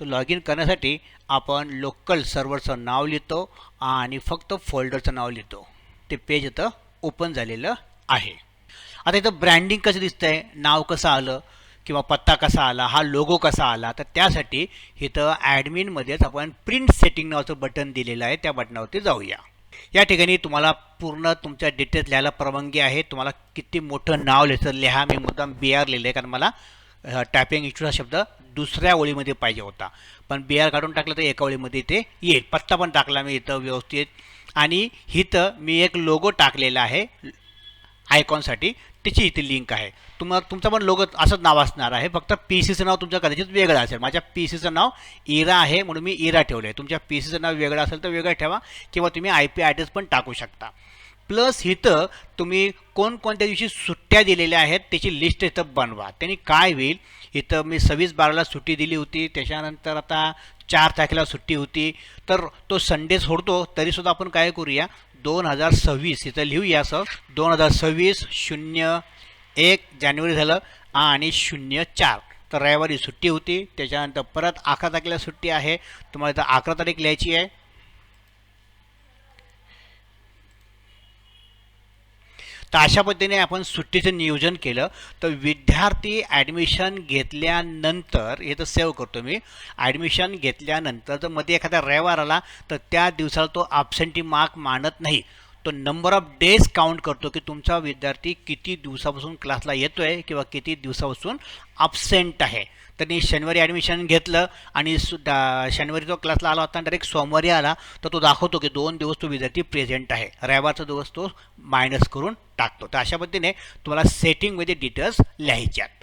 तर log in करण्यासाठी आपण लोकल सर्व्हरचं नाव लिहितो आणि फक्त फोल्डरचं नाव लिहितो. ते पेज इथं ओपन झालेलं आहे. आता इथं ब्रँडिंग कसं दिसतं आहे नाव कसं आलं किंवा पत्ता कसा आला हा लोगो कसा आला तर त्यासाठी इथं ॲडमिनमध्येच आपण प्रिंट सेटिंग नावाचं बटन दिलेलं आहे. त्या बटनावरती जाऊया. या ठिकाणी तुम्हाला पूर्ण तुमच्या डिटेल्स लिहायला परवानगी आहे. तुम्हाला किती मोठं नाव लिहायचं लिहा. मी मुद्दाम बी आर लिहिलं आहे कारण मला टायपिंग इन्स्टिट्यूट हा शब्द दुसऱ्या ओळीमध्ये पाहिजे होता. पण बी आर काढून टाकलं तर एका ओळीमध्ये ते येईल. पत्ता पण टाकला मी इथं व्यवस्थित. आणि इथं मी एक लोगो टाकलेला आहे आयकॉनसाठी त्याची इथे लिंक आहे. तुम्हाला तुमचं पण लोगो असंच नाव असणार आहे. फक्त पी सीचं नाव तुमचं कदाचित वेगळं असेल. माझ्या पी सीचं नाव इरा आहे म्हणून मी इरा ठेवलं आहे तुमच्या पी सीचं नाव वेगळं असेल तर वेगळं ठेवा. किंवा तुम्ही आय पी ॲड्रेस पण टाकू शकता. प्लस इथं तुम्ही कोणकोणत्या दिवशी सुट्ट्या दिलेल्या आहेत त्याची लिस्ट इथं बनवा. त्यांनी काय होईल इथं मी सव्वीस बाराला सुट्टी दिली होती त्याच्यानंतर आता चार तारखेला सुट्टी होती. तर तो संडे सोडतो तरीसुद्धा आपण काय करूया दोन हजार सव्वीस इथं लिहूया असं दोन हजार सव्वीस शून्य एक जानेवारी झालं आणि शून्य चार. तर रविवारी सुट्टी होती त्याच्यानंतर परत अकरा तारखेला सुट्टी आहे तुम्हाला इथं अकरा तारीख लिहायची आहे. तर अशा पद्धतीने आपण सुट्टीचं नियोजन केलं. तर विद्यार्थी ॲडमिशन घेतल्यानंतर हे तर सेव्ह करतो मी ॲडमिशन घेतल्यानंतर जर मध्ये एखादा रविवार आला तर त्या दिवसाला तो ॲबसेंटी मार्क मानत नाही. तो नंबर ऑफ डेज काउंट करतो की तुमचा विद्यार्थी किती दिवसापासून क्लासला येतो आहे किंवा किती दिवसापासून अबसेंट आहे. त्यांनी शनिवारी ॲडमिशन घेतलं आणि शनिवारी तो क्लासला आला होता डायरेक्ट सोमवारी आला तर तो दाखवतो की दोन दिवस तो विद्यार्थी प्रेझेंट आहे. रविवारचा दिवस तो मायनस करून टाकतो. तर अशा पद्धतीने तुम्हाला सेटिंगमध्ये डिटेल्स लिहायच्यात